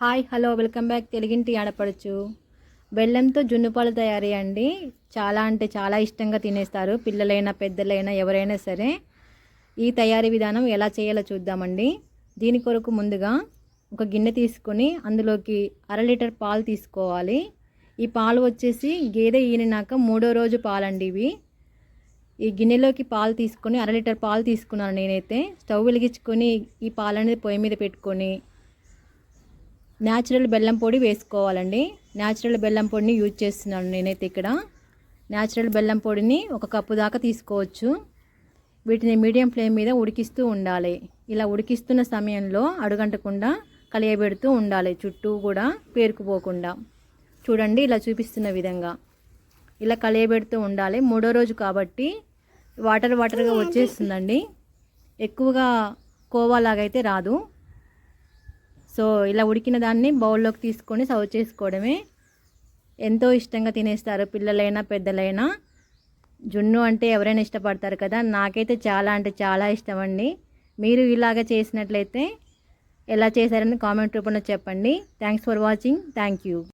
Hi hello welcome back. తెలుగింటి ఆడపడుచు. బెల్లంతో జున్నుపాలు తయారీ అండి. చాలా అంటే చాలా ఇష్టంగా తినేస్తారు. పిల్లలైనా పెద్దలైనా ఎవరైనా సరే ఈ తయారీ విధానం ఎలా చేయాలో చూద్దామండి. దీని కొరకు ముందుగా ఒక గిన్నె తీసుకొని అందులోకి అర లీటర్ పాలు తీసుకోవాలి. ఈ పాలు వచ్చేసి గేదె ఈనినాక మూడో రోజు పాలండి ఇవి. ఈ గిన్నెలోకి పాలు తీసుకొని అర లీటర్ పాలు తీసుకున్నాను నేనైతే. స్టవ్ వెలిగించుకొని ఈ పాలు అనేది పొయ్యి మీద పెట్టుకొని న్యాచురల్ బెల్లం పొడి వేసుకోవాలండి. న్యాచురల్ బెల్లం పొడిని యూజ్ చేస్తున్నాను నేనైతే ఇక్కడ. న్యాచురల్ బెల్లం పొడిని ఒక కప్పు దాకా తీసుకోవచ్చు. వీటిని మీడియం ఫ్లేమ్ మీద ఉడికిస్తూ ఉండాలి. ఇలా ఉడికిస్తున్న సమయంలో అడుగంటకుండా కలియబెడుతూ ఉండాలి. చుట్టూ కూడా పేరుకుపోకుండా. చూడండి ఇలా చూపిస్తున్న విధంగా. ఇలా కలియబెడుతూ ఉండాలి. మూడో రోజు కాబట్టి వాటర్ వాటర్గా వచ్చేస్తుందండి. ఎక్కువగా కోవాలాగైతే రాదు. సో ఇలా ఉడికిన దాన్ని బౌల్లోకి తీసుకొని సర్వ్ చేసుకోవడమే ఎంతో ఇష్టంగా తినేస్తారు పిల్లలైనా పెద్దలైనా. జున్ను అంటే ఎవరైనా ఇష్టపడతారు కదా నాకైతే చాలా అంటే చాలా ఇష్టం అండి మీరు ఇలాగ చేసినట్లయితే ఎలా చేశారని కామెంట్ రూపంలో చెప్పండి. Thanks for watching. Thank you.